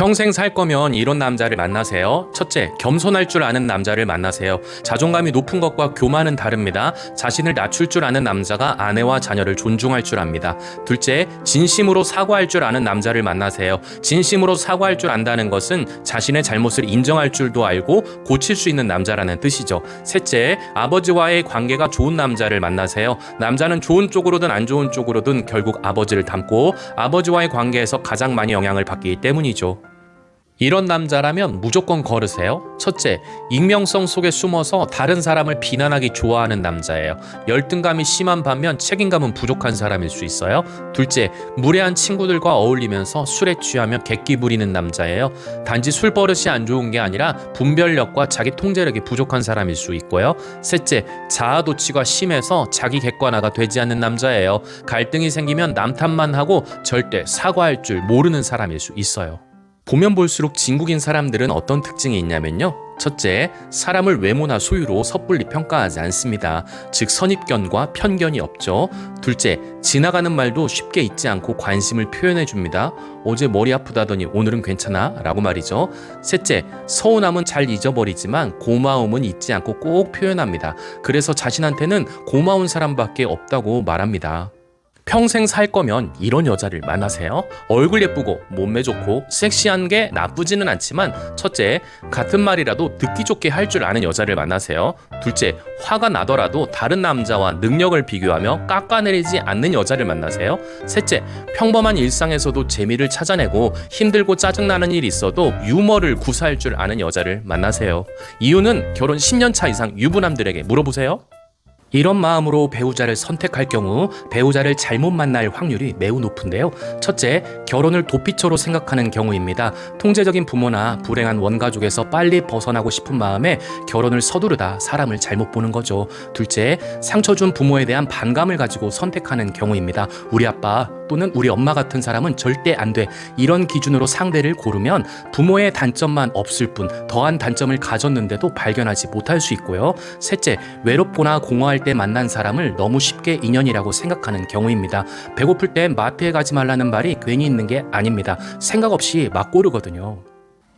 평생 살 거면 이런 남자를 만나세요. 첫째, 겸손할 줄 아는 남자를 만나세요. 자존감이 높은 것과 교만은 다릅니다. 자신을 낮출 줄 아는 남자가 아내와 자녀를 존중할 줄 압니다. 둘째, 진심으로 사과할 줄 아는 남자를 만나세요. 진심으로 사과할 줄 안다는 것은 자신의 잘못을 인정할 줄도 알고 고칠 수 있는 남자라는 뜻이죠. 셋째, 아버지와의 관계가 좋은 남자를 만나세요. 남자는 좋은 쪽으로든 안 좋은 쪽으로든 결국 아버지를 닮고 아버지와의 관계에서 가장 많이 영향을 받기 때문이죠. 이런 남자라면 무조건 걸으세요. 첫째, 익명성 속에 숨어서 다른 사람을 비난하기 좋아하는 남자예요. 열등감이 심한 반면 책임감은 부족한 사람일 수 있어요. 둘째, 무례한 친구들과 어울리면서 술에 취하며 객기 부리는 남자예요. 단지 술 버릇이 안 좋은 게 아니라 분별력과 자기 통제력이 부족한 사람일 수 있고요. 셋째, 자아도취가 심해서 자기 객관화가 되지 않는 남자예요. 갈등이 생기면 남 탓만 하고 절대 사과할 줄 모르는 사람일 수 있어요. 보면 볼수록 진국인 사람들은 어떤 특징이 있냐면요. 첫째, 사람을 외모나 소유로 섣불리 평가하지 않습니다. 즉, 선입견과 편견이 없죠. 둘째, 지나가는 말도 쉽게 잊지 않고 관심을 표현해 줍니다. 어제 머리 아프다더니 오늘은 괜찮아? 라고 말이죠. 셋째, 서운함은 잘 잊어버리지만 고마움은 잊지 않고 꼭 표현합니다. 그래서 자신한테는 고마운 사람밖에 없다고 말합니다. 평생 살 거면 이런 여자를 만나세요. 얼굴 예쁘고 몸매 좋고 섹시한 게 나쁘지는 않지만 첫째, 같은 말이라도 듣기 좋게 할 줄 아는 여자를 만나세요. 둘째, 화가 나더라도 다른 남자와 능력을 비교하며 깎아내리지 않는 여자를 만나세요. 셋째, 평범한 일상에서도 재미를 찾아내고 힘들고 짜증나는 일이 있어도 유머를 구사할 줄 아는 여자를 만나세요. 이유는 결혼 10년 차 이상 유부남들에게 물어보세요. 이런 마음으로 배우자를 선택할 경우 배우자를 잘못 만날 확률이 매우 높은데요. 첫째, 결혼을 도피처로 생각하는 경우입니다. 통제적인 부모나 불행한 원가족에서 빨리 벗어나고 싶은 마음에 결혼을 서두르다 사람을 잘못 보는 거죠. 둘째, 상처 준 부모에 대한 반감을 가지고 선택하는 경우입니다. 우리 아빠 또는 우리 엄마 같은 사람은 절대 안 돼. 이런 기준으로 상대를 고르면 부모의 단점만 없을 뿐 더한 단점을 가졌는데도 발견하지 못할 수 있고요. 셋째, 외롭거나 공허할 때 만난 사람을 너무 쉽게 인연이라고 생각하는 경우입니다. 배고플 때 마트에 가지 말라는 말이 괜히 있는 게 아닙니다. 생각 없이 막 고르거든요.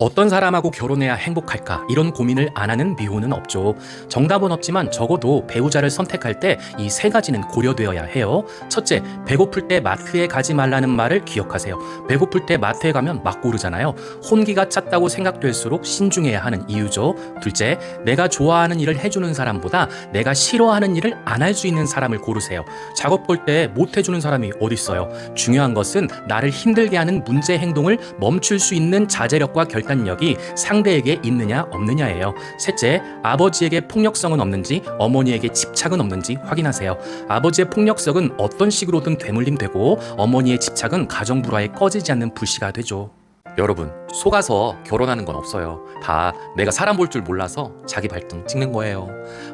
어떤 사람하고 결혼해야 행복할까 이런 고민을 안 하는 미혼은 없죠. 정답은 없지만 적어도 배우자를 선택할 때 이 세 가지는 고려되어야 해요. 첫째, 배고플 때 마트에 가지 말라는 말을 기억하세요. 배고플 때 마트에 가면 막 고르잖아요. 혼기가 찼다고 생각될수록 신중해야 하는 이유죠. 둘째, 내가 좋아하는 일을 해주는 사람보다 내가 싫어하는 일을 안 할 수 있는 사람을 고르세요. 작업 볼 때 못 해주는 사람이 어딨어요. 중요한 것은 나를 힘들게 하는 문제 행동을 멈출 수 있는 자제력과 결단 력이 상대에게 있느냐 없느냐예요. 셋째, 아버지에게 폭력성은 없는지 어머니에게 집착은 없는지 확인하세요. 아버지의 폭력성은 어떤 식으로든 되물림되고 어머니의 집착은 가정 불화에 꺼지지 않는 불씨가 되죠. 여러분, 속아서 결혼하는 건 없어요. 다 내가 사람 볼 줄 몰라서 자기 발등 찍는 거예요.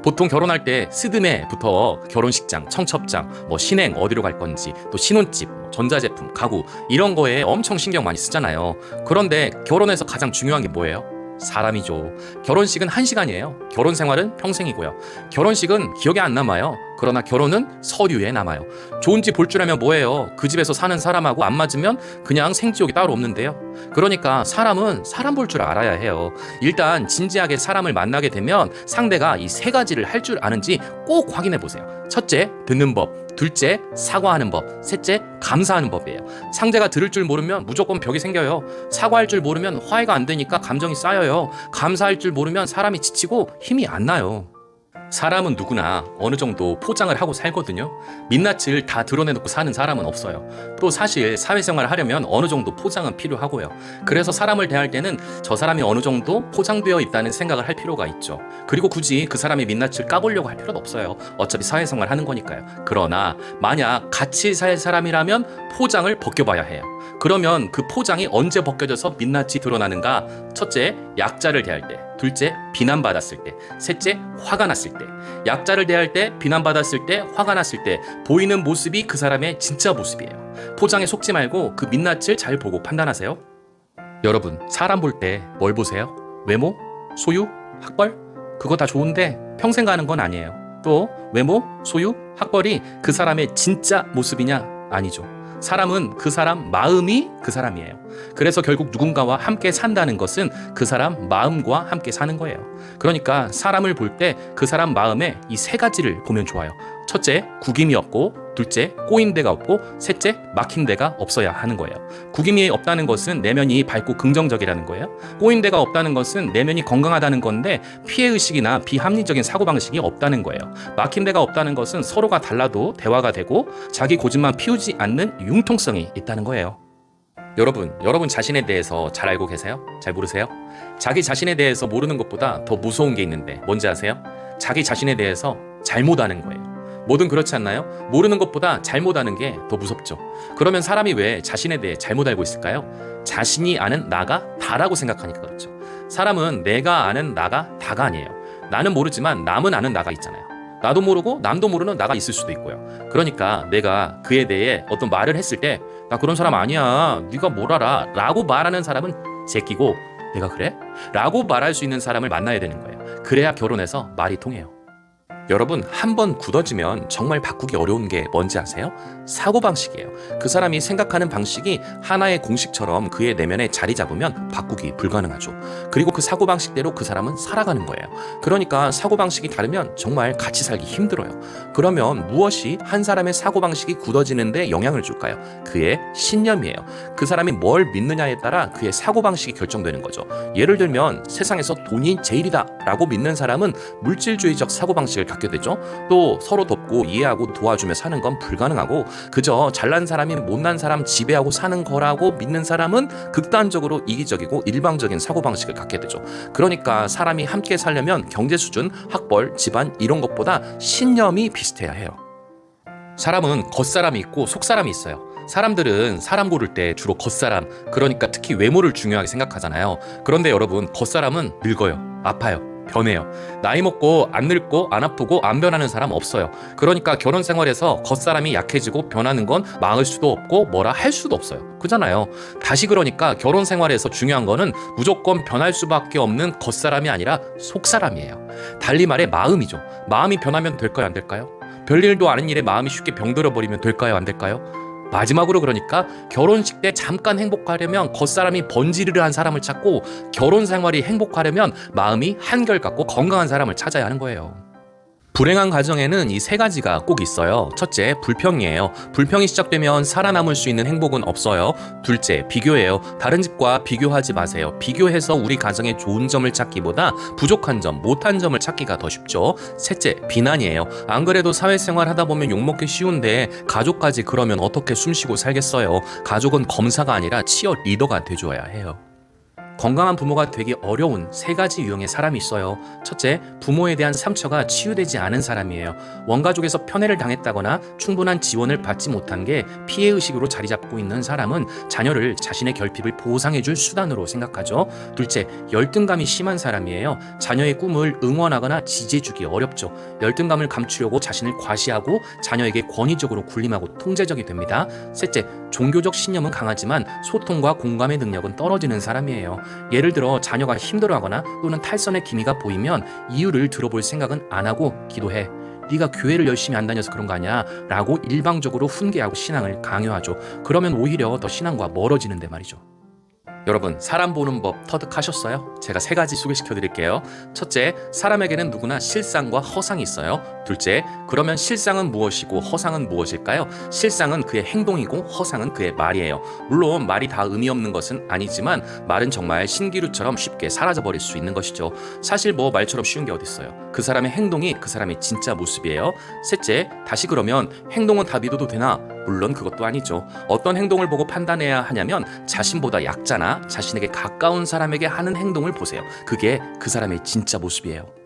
보통 결혼할 때 스드메부터 결혼식장, 청첩장, 뭐 신행 어디로 갈 건지, 또 신혼집, 뭐 전자제품, 가구 이런 거에 엄청 신경 많이 쓰잖아요. 그런데 결혼에서 가장 중요한 게 뭐예요? 사람이죠. 결혼식은 한 시간이에요. 결혼 생활은 평생이고요. 결혼식은 기억에 안 남아요. 그러나 결혼은 서류에 남아요. 좋은 집볼줄 알면 뭐예요? 그 집에서 사는 사람하고 안 맞으면 그냥 생지옥이 따로 없는데요. 그러니까 사람은 사람 볼 줄 알아야 해요. 일단 진지하게 사람을 만나게 되면 상대가 이 세 가지를 할 줄 아는지 꼭 확인해 보세요. 첫째, 듣는 법. 둘째, 사과하는 법. 셋째, 감사하는 법이에요. 상대가 들을 줄 모르면 무조건 벽이 생겨요. 사과할 줄 모르면 화해가 안 되니까 감정이 쌓여요. 감사할 줄 모르면 사람이 지치고 힘이 안 나요. 사람은 누구나 어느 정도 포장을 하고 살거든요. 민낯을 다 드러내놓고 사는 사람은 없어요. 또 사실 사회생활을 하려면 어느 정도 포장은 필요하고요. 그래서 사람을 대할 때는 저 사람이 어느 정도 포장되어 있다는 생각을 할 필요가 있죠. 그리고 굳이 그 사람의 민낯을 까보려고 할 필요도 없어요. 어차피 사회생활 하는 거니까요. 그러나 만약 같이 살 사람이라면 포장을 벗겨봐야 해요. 그러면 그 포장이 언제 벗겨져서 민낯이 드러나는가? 첫째, 약자를 대할 때. 둘째, 비난받았을 때. 셋째, 화가 났을 때. 약자를 대할 때, 비난받았을 때, 화가 났을 때 보이는 모습이 그 사람의 진짜 모습이에요. 포장에 속지 말고 그 민낯을 잘 보고 판단하세요. 여러분, 사람 볼 때 뭘 보세요? 외모? 소유? 학벌? 그거 다 좋은데 평생 가는 건 아니에요. 또 외모, 소유, 학벌이 그 사람의 진짜 모습이냐? 아니죠. 사람은 그 사람 마음이 그 사람이에요. 그래서 결국 누군가와 함께 산다는 것은 그 사람 마음과 함께 사는 거예요. 그러니까 사람을 볼 때 그 사람 마음에 이 세 가지를 보면 좋아요. 첫째, 구김이 없고, 둘째, 꼬인 데가 없고, 셋째, 막힌 데가 없어야 하는 거예요. 구김이 없다는 것은 내면이 밝고 긍정적이라는 거예요. 꼬인 데가 없다는 것은 내면이 건강하다는 건데 피해 의식이나 비합리적인 사고 방식이 없다는 거예요. 막힌 데가 없다는 것은 서로가 달라도 대화가 되고 자기 고집만 피우지 않는 융통성이 있다는 거예요. 여러분, 여러분 자신에 대해서 잘 알고 계세요? 잘 모르세요? 자기 자신에 대해서 모르는 것보다 더 무서운 게 있는데 뭔지 아세요? 자기 자신에 대해서 잘못하는 거예요. 뭐든 그렇지 않나요? 모르는 것보다 잘못하는 게 더 무섭죠. 그러면 사람이 왜 자신에 대해 잘못 알고 있을까요? 자신이 아는 나가 다라고 생각하니까 그렇죠. 사람은 내가 아는 나가 다가 아니에요. 나는 모르지만 남은 아는 나가 있잖아요. 나도 모르고 남도 모르는 나가 있을 수도 있고요. 그러니까 내가 그에 대해 어떤 말을 했을 때 나 그런 사람 아니야. 네가 뭘 알아? 라고 말하는 사람은 제끼고 내가 그래? 라고 말할 수 있는 사람을 만나야 되는 거예요. 그래야 결혼해서 말이 통해요. 여러분 한 번 굳어지면 정말 바꾸기 어려운 게 뭔지 아세요? 사고방식이에요. 그 사람이 생각하는 방식이 하나의 공식처럼 그의 내면에 자리 잡으면 바꾸기 불가능하죠. 그리고 그 사고방식대로 그 사람은 살아가는 거예요. 그러니까 사고방식이 다르면 정말 같이 살기 힘들어요. 그러면 무엇이 한 사람의 사고방식이 굳어지는데 영향을 줄까요? 그의 신념이에요. 그 사람이 뭘 믿느냐에 따라 그의 사고방식이 결정되는 거죠. 예를 들면 세상에서 돈이 제일이다 라고 믿는 사람은 물질주의적 사고방식을 갖게 되죠. 또 서로 돕고 이해하고 도와주며 사는 건 불가능하고 그저 잘난 사람이 못난 사람 지배하고 사는 거라고 믿는 사람은 극단적으로 이기적이고 일방적인 사고방식을 갖게 되죠. 그러니까 사람이 함께 살려면 경제 수준, 학벌, 집안 이런 것보다 신념이 비슷해야 해요. 사람은 겉사람이 있고 속사람이 있어요. 사람들은 사람 고를 때 주로 겉사람, 그러니까 특히 외모를 중요하게 생각하잖아요. 그런데 여러분, 겉사람은 늙어요. 아파요. 변해요. 나이 먹고 안 늙고 안 아프고 안 변하는 사람 없어요. 그러니까 결혼 생활에서 겉사람이 약해지고 변하는 건 막을 수도 없고 뭐라 할 수도 없어요. 그잖아요. 다시 그러니까 결혼 생활에서 중요한 거는 무조건 변할 수밖에 없는 겉사람이 아니라 속사람이에요. 달리 말해 마음이죠. 마음이 변하면 될까요, 안 될까요? 별일도 아닌 일에 마음이 쉽게 병들어 버리면 될까요, 안 될까요? 마지막으로 그러니까 결혼식 때 잠깐 행복하려면 겉사람이 번지르르 한 사람을 찾고 결혼 생활이 행복하려면 마음이 한결같고 건강한 사람을 찾아야 하는 거예요. 불행한 가정에는 이 세 가지가 꼭 있어요. 첫째, 불평이에요. 불평이 시작되면 살아남을 수 있는 행복은 없어요. 둘째, 비교예요. 다른 집과 비교하지 마세요. 비교해서 우리 가정의 좋은 점을 찾기보다 부족한 점, 못한 점을 찾기가 더 쉽죠. 셋째, 비난이에요. 안 그래도 사회생활 하다 보면 욕먹기 쉬운데 가족까지 그러면 어떻게 숨쉬고 살겠어요. 가족은 검사가 아니라 치어 리더가 돼줘야 해요. 건강한 부모가 되기 어려운 세 가지 유형의 사람이 있어요. 첫째, 부모에 대한 상처가 치유되지 않은 사람이에요. 원가족에서 편애를 당했다거나 충분한 지원을 받지 못한 게 피해 의식으로 자리 잡고 있는 사람은 자녀를 자신의 결핍을 보상해 줄 수단으로 생각하죠. 둘째, 열등감이 심한 사람이에요. 자녀의 꿈을 응원하거나 지지해 주기 어렵죠. 열등감을 감추려고 자신을 과시하고 자녀에게 권위적으로 군림하고 통제적이 됩니다. 셋째, 종교적 신념은 강하지만 소통과 공감의 능력은 떨어지는 사람이에요. 예를 들어 자녀가 힘들어하거나 또는 탈선의 기미가 보이면 이유를 들어볼 생각은 안 하고 기도해. 네가 교회를 열심히 안 다녀서 그런 거 아니야? 라고 일방적으로 훈계하고 신앙을 강요하죠. 그러면 오히려 더 신앙과 멀어지는데 말이죠. 여러분 사람 보는 법 터득하셨어요? 제가 세 가지 소개시켜 드릴게요. 첫째, 사람에게는 누구나 실상과 허상이 있어요. 둘째, 그러면 실상은 무엇이고 허상은 무엇일까요? 실상은 그의 행동이고 허상은 그의 말이에요. 물론 말이 다 의미 없는 것은 아니지만 말은 정말 신기루처럼 쉽게 사라져 버릴 수 있는 것이죠. 사실 뭐 말처럼 쉬운 게 어딨어요. 그 사람의 행동이 그 사람의 진짜 모습이에요. 셋째, 다시 그러면 행동은 다 믿어도 되나? 물론 그것도 아니죠. 어떤 행동을 보고 판단해야 하냐면 자신보다 약자나 자신에게 가까운 사람에게 하는 행동을 보세요. 그게 그 사람의 진짜 모습이에요.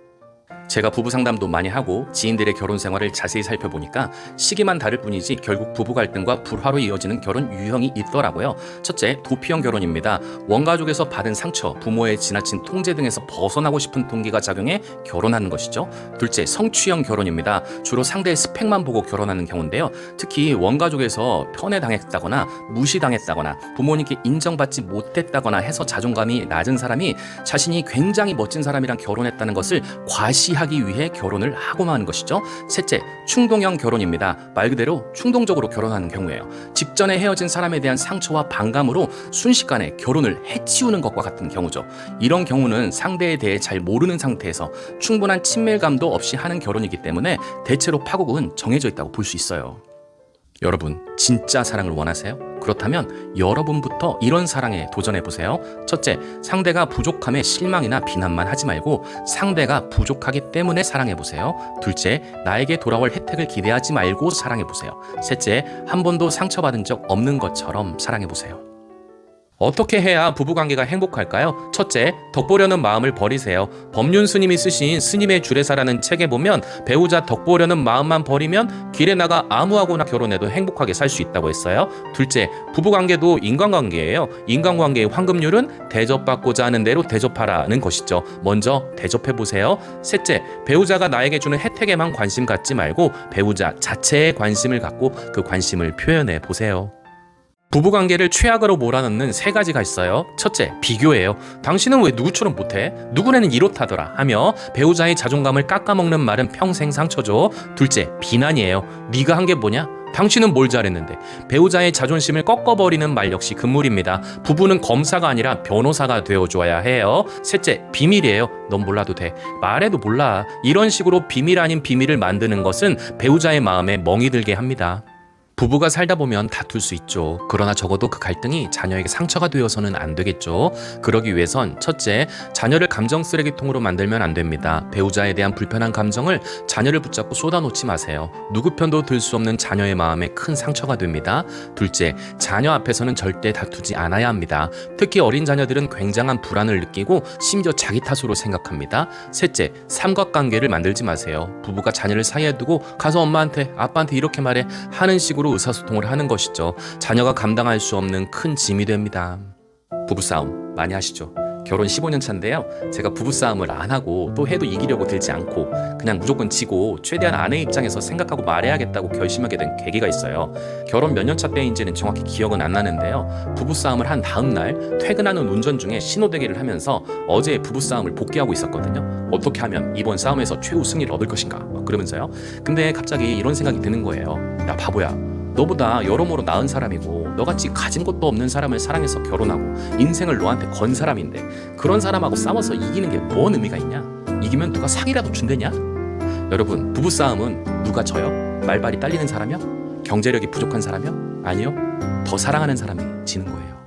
제가 부부 상담도 많이 하고 지인들의 결혼 생활을 자세히 살펴보니까 시기만 다를 뿐이지 결국 부부 갈등과 불화로 이어지는 결혼 유형이 있더라고요. 첫째, 도피형 결혼입니다. 원가족에서 받은 상처, 부모의 지나친 통제 등에서 벗어나고 싶은 동기가 작용해 결혼하는 것이죠. 둘째, 성취형 결혼입니다. 주로 상대의 스펙만 보고 결혼하는 경우인데요. 특히 원가족에서 편애당했다거나 무시당했다거나 부모님께 인정받지 못했다거나 해서 자존감이 낮은 사람이 자신이 굉장히 멋진 사람이랑 결혼했다는 것을 과시하기 하기 위해 결혼을 하고 마는 것이죠. 셋째, 충동형 결혼입니다. 말 그대로 충동적으로 결혼하는 경우예요. 직전에 헤어진 사람에 대한 상처와 반감으로 순식간에 결혼을 해치우는 것과 같은 경우죠. 이런 경우는 상대에 대해 잘 모르는 상태에서 충분한 친밀감도 없이 하는 결혼이기 때문에 대체로 파국은 정해져 있다고 볼 수 있어요. 여러분, 진짜 사랑을 원하세요? 그렇다면 여러분부터 이런 사랑에 도전해 보세요. 첫째, 상대가 부족함에 실망이나 비난만 하지 말고 상대가 부족하기 때문에 사랑해 보세요. 둘째, 나에게 돌아올 혜택을 기대하지 말고 사랑해 보세요. 셋째, 한 번도 상처받은 적 없는 것처럼 사랑해 보세요. 어떻게 해야 부부관계가 행복할까요? 첫째, 덕보려는 마음을 버리세요. 법륜 스님이 쓰신 스님의 주례사라는 책에 보면 배우자 덕보려는 마음만 버리면 길에 나가 아무하고나 결혼해도 행복하게 살 수 있다고 했어요. 둘째, 부부관계도 인간관계예요. 인간관계의 황금률은 대접받고자 하는 대로 대접하라는 것이죠. 먼저 대접해 보세요. 셋째, 배우자가 나에게 주는 혜택에만 관심 갖지 말고 배우자 자체에 관심을 갖고 그 관심을 표현해 보세요. 부부관계를 최악으로 몰아넣는 세 가지가 있어요. 첫째, 비교예요. 당신은 왜 누구처럼 못해? 누구네는 이렇다더라 하며 배우자의 자존감을 깎아먹는 말은 평생 상처죠. 둘째, 비난이에요. 네가 한 게 뭐냐? 당신은 뭘 잘했는데 배우자의 자존심을 꺾어버리는 말 역시 금물입니다. 부부는 검사가 아니라 변호사가 되어줘야 해요. 셋째, 비밀이에요. 넌 몰라도 돼. 말해도 몰라. 이런 식으로 비밀 아닌 비밀을 만드는 것은 배우자의 마음에 멍이 들게 합니다. 부부가 살다 보면 다툴 수 있죠. 그러나 적어도 그 갈등이 자녀에게 상처가 되어서는 안 되겠죠. 그러기 위해선 첫째, 자녀를 감정 쓰레기통으로 만들면 안 됩니다. 배우자에 대한 불편한 감정을 자녀를 붙잡고 쏟아놓지 마세요. 누구 편도 들 수 없는 자녀의 마음에 큰 상처가 됩니다. 둘째, 자녀 앞에서는 절대 다투지 않아야 합니다. 특히 어린 자녀들은 굉장한 불안을 느끼고 심지어 자기 탓으로 생각합니다. 셋째, 삼각관계를 만들지 마세요. 부부가 자녀를 사이에 두고 가서 엄마한테 아빠한테 이렇게 말해 하는 식으로 의사소통을 하는 것이죠. 자녀가 감당할 수 없는 큰 짐이 됩니다. 부부싸움 많이 하시죠? 결혼 15년 차인데요. 제가 부부싸움을 안 하고 또 해도 이기려고 들지 않고 그냥 무조건 지고 최대한 아내 입장에서 생각하고 말해야겠다고 결심하게 된 계기가 있어요. 결혼 몇 년 차 때인지는 정확히 기억은 안 나는데요. 부부싸움을 한 다음 날 퇴근하는 운전 중에 신호대기를 하면서 어제 부부싸움을 복귀하고 있었거든요. 어떻게 하면 이번 싸움에서 최후 승리를 얻을 것인가 막 그러면서요. 근데 갑자기 이런 생각이 드는 거예요. 야 바보야. 너보다 여러모로 나은 사람이고 너같이 가진 것도 없는 사람을 사랑해서 결혼하고 인생을 너한테 건 사람인데 그런 사람하고 싸워서 이기는 게 뭔 의미가 있냐? 이기면 누가 상이라도 준대냐? 여러분 부부 싸움은 누가 져요? 말발이 딸리는 사람이요? 경제력이 부족한 사람이요? 아니요 더 사랑하는 사람이 지는 거예요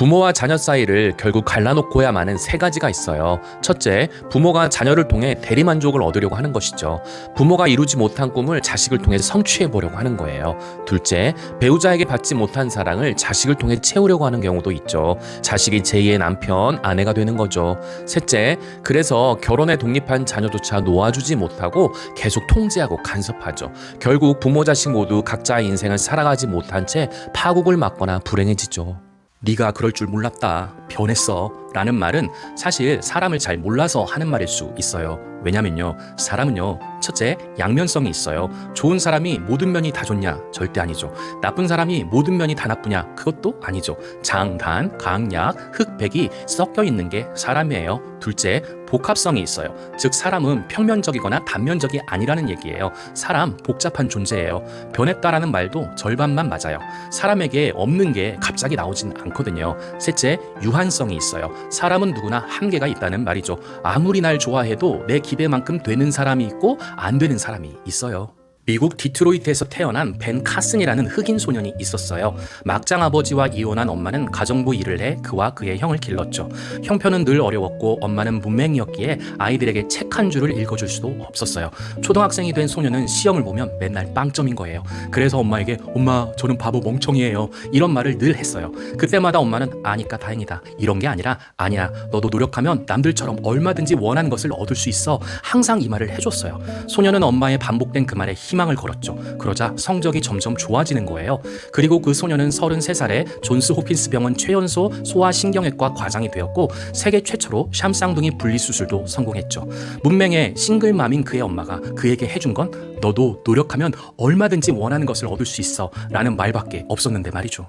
부모와 자녀 사이를 결국 갈라놓고야 마는 세 가지가 있어요. 첫째, 부모가 자녀를 통해 대리만족을 얻으려고 하는 것이죠. 부모가 이루지 못한 꿈을 자식을 통해 성취해 보려고 하는 거예요. 둘째, 배우자에게 받지 못한 사랑을 자식을 통해 채우려고 하는 경우도 있죠. 자식이 제2의 남편, 아내가 되는 거죠. 셋째, 그래서 결혼에 독립한 자녀조차 놓아주지 못하고 계속 통제하고 간섭하죠. 결국 부모 자식 모두 각자의 인생을 살아가지 못한 채 파국을 맞거나 불행해지죠. 네가 그럴 줄 몰랐다. 변했어. 라는 말은 사실 사람을 잘 몰라서 하는 말일 수 있어요. 왜냐면요. 사람은요. 첫째, 양면성이 있어요. 좋은 사람이 모든 면이 다 좋냐? 절대 아니죠. 나쁜 사람이 모든 면이 다 나쁘냐? 그것도 아니죠. 장, 단, 강, 약, 흑, 백이 섞여 있는 게 사람이에요. 둘째, 복합성이 있어요. 즉, 사람은 평면적이거나 단면적이 아니라는 얘기예요. 사람, 복잡한 존재예요. 변했다라는 말도 절반만 맞아요. 사람에게 없는 게 갑자기 나오진 않거든요. 셋째, 유한성이 있어요. 사람은 누구나 한계가 있다는 말이죠. 아무리 날 좋아해도 내 기대만큼 되는 사람이 있고 안 되는 사람이 있어요. 미국 디트로이트에서 태어난 벤 카슨이라는 흑인 소년이 있었어요. 막장 아버지와 이혼한 엄마는 가정부 일을 해 그와 그의 형을 길렀죠. 형편은 늘 어려웠고 엄마는 문맹이었기에 아이들에게 책 한 줄을 읽어줄 수도 없었어요. 초등학생이 된 소년은 시험을 보면 맨날 빵점인 거예요. 그래서 엄마에게 엄마 저는 바보 멍청이에요 이런 말을 늘 했어요. 그때마다 엄마는 아니까 다행이다 이런 게 아니라 아니야 너도 노력하면 남들처럼 얼마든지 원하는 것을 얻을 수 있어 항상 이 말을 해줬어요. 소년은 엄마의 반복된 그 말에 희망을 걸었죠. 그러자 성적이 점점 좋아지는 거예요. 그리고 그 소년은 33살에 존스 호킨스 병원 최연소 소아신경외과 과장이 되었고 세계 최초로 샴 쌍둥이 분리 수술도 성공했죠. 문맹의 싱글맘인 그의 엄마가 그에게 해준 건 너도 노력하면 얼마든지 원하는 것을 얻을 수 있어 라는 말밖에 없었는데 말이죠.